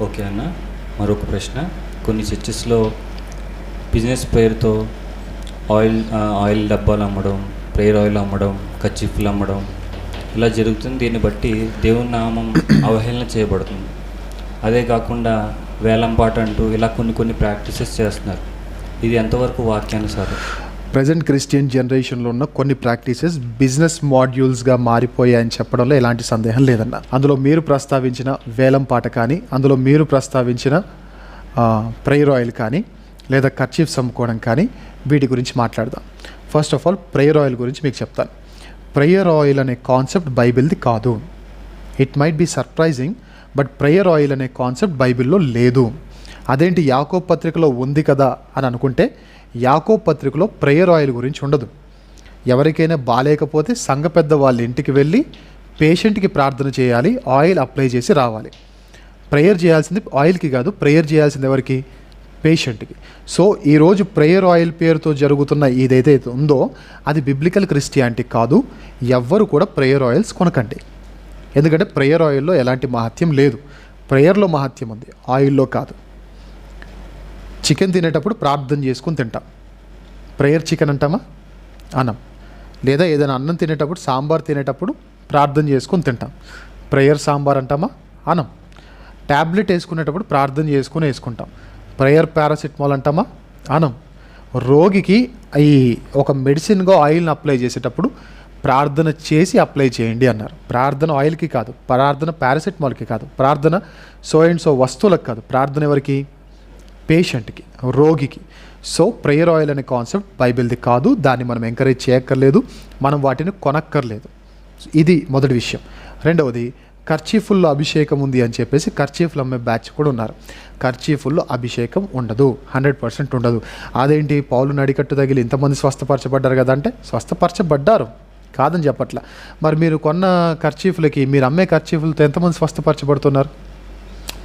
Okay అన్న. మరొక ప్రశ్న. కొన్ని చర్చెస్లో బిజినెస్ పేరుతో ఆయిల్ ఆయిల్ డబ్బాలు అమ్మడం ప్రేయర్ ఆయిల్ అమ్మడం కచ్చిఫ్లు అమ్మడం ఇలా జరుగుతుంది. దీన్ని బట్టి దేవుని నామం అవహేళన చేయబడుతుంది. అదే కాకుండా వేలంపాట అంటూ ఇలా కొన్ని కొన్ని ప్రాక్టీసెస్ చేస్తున్నారు. ఇది ఎంతవరకు వాక్యానుసారం? ప్రజెంట్ క్రిస్టియన్ జనరేషన్లో ఉన్న కొన్ని ప్రాక్టీసెస్ బిజినెస్ మాడ్యూల్స్గా మారిపోయాయని చెప్పడంలో ఎలాంటి సందేహం లేదన్న. అందులో మీరు ప్రస్తావించిన వేలం పాట కానీ అందులో మీరు ప్రస్తావించిన ప్రేయర్ ఆయిల్ కానీ లేదా కర్చీఫ్స్ అమ్ముకోవడం కానీ వీటి గురించి మాట్లాడదాం. First of all prayer oil గురించి మీకు చెప్తాను. ప్రేయర్ ఆయిల్ అనే కాన్సెప్ట్ బైబిల్ది కాదు. It might be surprising but prayer oil అనే కాన్సెప్ట్ బైబిల్లో లేదు. అదేంటి యాకో పత్రికలో ఉంది కదా అని అనుకుంటే యాకో పత్రికలో ప్రేయర్ ఆయిల్ గురించి ఉండదు. ఎవరికైనా బాగాలేకపోతే సంఘ పెద్ద వాళ్ళ ఇంటికి వెళ్ళి పేషెంట్కి ప్రార్థన చేయాలి ఆయిల్ అప్లై చేసి రావాలి. ప్రేయర్ చేయాల్సింది ఆయిల్కి కాదు ప్రేయర్ చేయాల్సింది ఎవరికి? పేషెంట్కి. సో ఈరోజు ప్రేయర్ ఆయిల్ పేరుతో జరుగుతున్న ఏదైతే ఉందో అది బిబ్లికల్ క్రిస్టియానిటీ కాదు ఎవ్వరు కూడా ప్రేయర్ ఆయిల్స్ కొనకండి. ఎందుకంటే ప్రేయర్ ఆయిల్లో ఎలాంటి మహత్యం లేదు. ప్రేయర్లో మహత్యం ఉంది ఆయిల్లో కాదు. చికెన్ తినేటప్పుడు ప్రార్థన చేసుకుని తింటాం. ప్రేయర్ చికెన్ అంటామా? అనం లేదా ఏదైనా అన్నం తినేటప్పుడు సాంబార్ తినేటప్పుడు ప్రార్థన చేసుకొని తింటాం. ప్రేయర్ సాంబార్ అంటామా? అన్నం. ట్యాబ్లెట్ వేసుకునేటప్పుడు ప్రార్థన చేసుకుని వేసుకుంటాం. ప్రేయర్ పారాసిటమాల్ అంటామా? అన్నం. రోగికి ఈ ఒక మెడిసిన్గా ఆయిల్ని అప్లై చేసేటప్పుడు ప్రార్థన చేసి అప్లై చేయండి అన్నారు. ప్రార్థన ఆయిల్కి కాదు ప్రార్థన పారాసిటమాల్కి కాదు ప్రార్థన సో అండ్ సో వస్తువులకు కాదు. ప్రార్థన ఎవరికి? పేషెంట్కి రోగికి. సో ప్రేయర్ ఆయిల్ అనే కాన్సెప్ట్ బైబిల్ది కాదు దాన్ని మనం ఎంకరేజ్ చేయక్కర్లేదు మనం వాటిని కొనక్కర్లేదు. ఇది మొదటి విషయం. రెండవది ఖర్చీఫుల్లో అభిషేకం ఉంది అని చెప్పేసి ఖర్చీఫ్లు అమ్మే బ్యాచ్ కూడా ఉన్నారు. ఖర్చీఫుల్లో అభిషేకం ఉండదు హండ్రెడ్ పర్సెంట్ ఉండదు. అదేంటి? పాలు నడికట్టు తగిలి ఇంతమంది స్వస్థపరచబడ్డారు కదా అంటే స్వస్థపరచబడ్డారు. కాదని చెప్పట్ల. మరి మీరు కొన్న ఖర్చీఫ్లకి మీరు అమ్మే ఖర్చీఫ్లతో ఎంతమంది స్వస్థపరచబడుతున్నారు?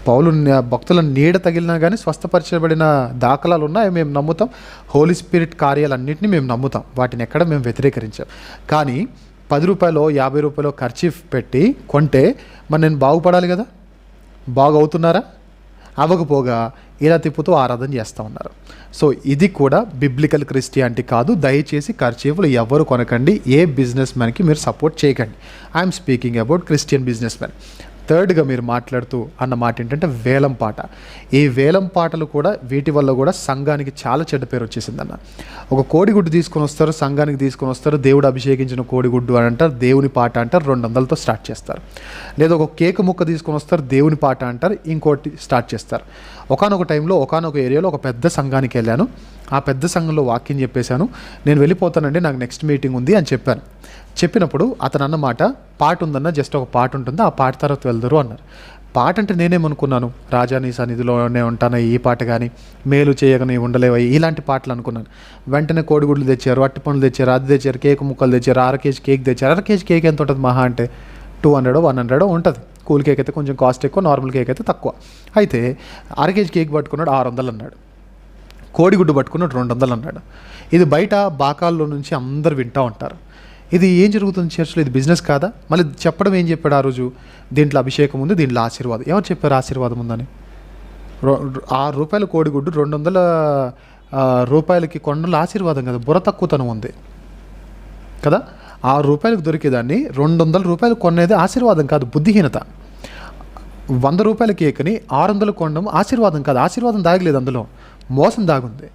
పౌలు భక్తుల నీడ తగిలినా కానీ స్వస్థపరచబడిన దాఖలాలు ఉన్నాయి మేము నమ్ముతాం. హోలీ స్పిరిట్ కార్యాలన్నింటినీ మేము నమ్ముతాం. వాటిని ఎక్కడ మేము వ్యతిరేకరించాం. కానీ పది రూపాయలు యాభై రూపాయలు ఖర్చీఫ్ పెట్టి కొంటే మరి నేను బాగుపడాలి కదా? బాగవుతున్నారా? అవ్వకపోగా ఇలా తిప్పుతూ ఆరాధన చేస్తూ ఉన్నారు. సో ఇది కూడా బిబ్లికల్ క్రిస్టియానిటీ కాదు. దయచేసి ఖర్చీఫ్లు ఎవరు కొనకండి. ఏ బిజినెస్ మ్యాన్కి మీరు సపోర్ట్ చేయకండి. I'm speaking about Christian business man థర్డ్గా మీరు మాట్లాడుతూ అన్న మాట ఏంటంటే వేలం పాట. ఈ వేలం పాటలు కూడా వీటి వల్ల కూడా సంఘానికి చాలా చెడ్డ పేరు వచ్చేసిందన్న. ఒక కోడిగుడ్డు తీసుకొని వస్తారు సంఘానికి తీసుకొని వస్తారు దేవుడు అభిషేకించిన కోడిగుడ్డు అని అంటారు దేవుని పాట అంటారు రెండు వందలతో స్టార్ట్ చేస్తారు. లేదా ఒక కేక్ ముక్క తీసుకొని వస్తారు దేవుని పాట అంటారు ఇంకోటి స్టార్ట్ చేస్తారు. ఒకనొక టైంలో ఒకనొక ఏరియాలో ఒక పెద్ద సంఘానికి వెళ్ళాను. ఆ పెద్ద సంఘంలో వాక్యం చెప్పేశాను. నేను వెళ్ళిపోతానండి నాకు నెక్స్ట్ మీటింగ్ ఉంది అని చెప్పాను. చెప్పినప్పుడు అతను అన్నమాట పాట ఉందన్న జస్ట్ ఒక పాట ఉంటుంది? ఆ పాట తర్వాత వెళ్దరు అన్నారు. పాట అంటే నేనేమనుకున్నాను? రాజా నీ సన్నిధిలోనే ఉంటాను ఈ పాట కానీ మేలు చేయగని ఉండలేవు? ఇలాంటి పాటలు అనుకున్నాను. వెంటనే కోడిగుడ్లు తెచ్చారు అట్టి పండ్లు తెచ్చారు అది తెచ్చారు కేక్ ముక్కలు తెచ్చారు అర కేజీ కేక్ తెచ్చారు. అర కేజీ కేక్ ఎంత ఉంటుంది మహా అంటే? టూ హండ్రెడ్ వన్ హండ్రెడ్ ఉంటుంది. కూల్ కేక్ అయితే కొంచెం కాస్ట్ ఎక్కువ నార్మల్ కేక్ అయితే తక్కువ. అయితే అర కేజీ కేక్ పట్టుకున్నాడు ఆరు వందలు అన్నాడు. కోడిగుడ్డు పట్టుకున్నాడు రెండు వందలు అన్నాడు. ఇది బయట బాకాల్లో నుంచి అందరు వింటూ ఉంటారు. ఇది ఏం జరుగుతుంది చర్చ్లో ఇది బిజినెస్ కాదా? మళ్ళీ చెప్పడం ఏం చెప్పాడు ఆ రోజు? దీంట్లో అభిషేకం ఉంది దీంట్లో ఆశీర్వాదం. ఎవరు చెప్పారు ఆశీర్వాదం ఉందని? రో- ఆరు రూపాయల కోడిగుడ్డు రెండు వందల రూపాయలకి కొండల ఆశీర్వాదం కదా? బుర్ర తక్కువతనం ఉంది. కదా? ఆరు రూపాయలకు దొరికేదాన్ని రెండు వందల రూపాయలు కొనేది ఆశీర్వాదం కాదు బుద్ధిహీనత. వంద రూపాయల కేక్ని ఆరు వందలు కొనడం ఆశీర్వాదం కాదు. ఆశీర్వాదం దాగలేదు అందులో. మోసం దాగుంది.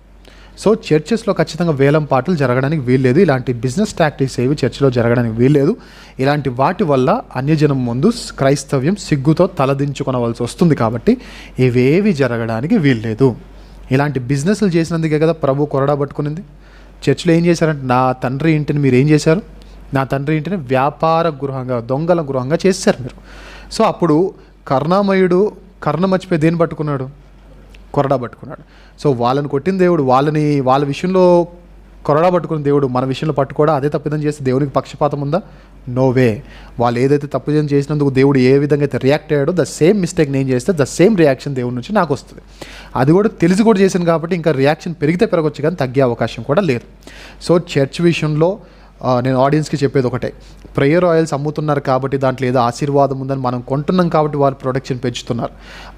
సో చర్చెస్లో ఖచ్చితంగా వేలం పాటలు జరగడానికి వీల్లేదు. ఇలాంటి బిజినెస్ టాక్టిక్స్ ఏవి చర్చిలో జరగడానికి వీల్లేదు. ఇలాంటి వాటి వల్ల అన్యజనం ముందు క్రైస్తవ్యం సిగ్గుతో తలదించుకొనవలసి వస్తుంది కాబట్టి ఇవేవి జరగడానికి వీల్లేదు. ఇలాంటి బిజినెస్లు చేసినందుకే కదా ప్రభు కొరడా పట్టుకునింది. చర్చిలో ఏం చేశారంటే నా తండ్రి ఇంటిని మీరు ఏం చేశారు? నా తండ్రి ఇంటిని వ్యాపార గృహంగా దొంగల గృహంగా చేశారు మీరు. సో అప్పుడు కర్ణామయుడు కర్ణ మర్చిపోయి దేన్ని పట్టుకున్నాడు? కొరడా పట్టుకున్నాడు. సో వాళ్ళని కొట్టిన దేవుడు వాళ్ళని వాళ్ళ విషయంలో కొరడా పట్టుకున్న దేవుడు మన విషయంలో పట్టుకోవడా అదే తప్పిదం చేస్తే దేవునికి పక్షపాతం ఉందా? నో వే వాళ్ళు ఏదైతే తప్పిదం చేసినందుకు దేవుడు ఏ విధంగా అయితే రియాక్ట్ అయ్యాడో ద సేమ్ మిస్టేక్ నేను చేస్తే ద సేమ్ రియాక్షన్ దేవుడి నుంచి నాకు వస్తుంది. అది కూడా తెలిసి కూడా చేశాను కాబట్టి ఇంకా రియాక్షన్ పెరిగితే పెరగచ్చు కానీ తగ్గే అవకాశం కూడా లేదు. సో చర్చ్ విషయంలో నేను ఆడియన్స్కి చెప్పేది ఒకటే. ప్రేయర్ ఆయిల్స్ అమ్ముతున్నారు కాబట్టి దాంట్లో ఏదో ఆశీర్వాదం ఉందని మనం కొంటున్నాం కాబట్టి వాళ్ళు ప్రొడక్షన్ పెంచుతున్నారు.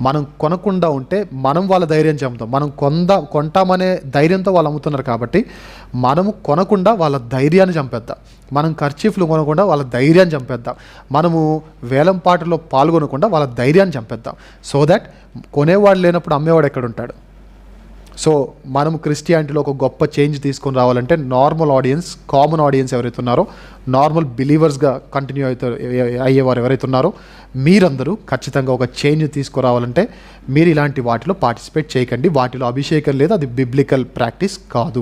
మనం కొనకుండా ఉంటే మనం వాళ్ళ ధైర్యం చంపుతాం మనం కొంద కొంటామనే ధైర్యంతో వాళ్ళు అమ్ముతున్నారు కాబట్టి మనము కొనకుండా వాళ్ళ ధైర్యాన్ని చంపేద్దాం. మనం ఖర్చీఫ్లు కొనకుండా వాళ్ళ ధైర్యాన్ని చంపేద్దాం. మనము వేలం పాటలో పాల్గొనకుండా వాళ్ళ ధైర్యాన్ని చంపేద్దాం. సో దట్ కొనేవాడు లేనప్పుడు అమ్మేవాడు ఎక్కడ ఉంటాడు సో మనం క్రిస్టియానిటీలో ఒక గొప్ప చేంజ్ తీసుకొని రావాలంటే నార్మల్ ఆడియన్స్ కామన్ ఆడియన్స్ ఎవరైతే ఉన్నారో నార్మల్ బిలీవర్స్గా కంటిన్యూ అయితే అయ్యేవారు ఎవరైతే ఉన్నారో మీరందరూ ఖచ్చితంగా ఒక చేంజ్ తీసుకురావాలంటే మీరు ఇలాంటి వాటిలో పార్టిసిపేట్ చేయకండి. వాటిలో అభిషేకం లేదు అది బిబ్లికల్ ప్రాక్టీస్ కాదు.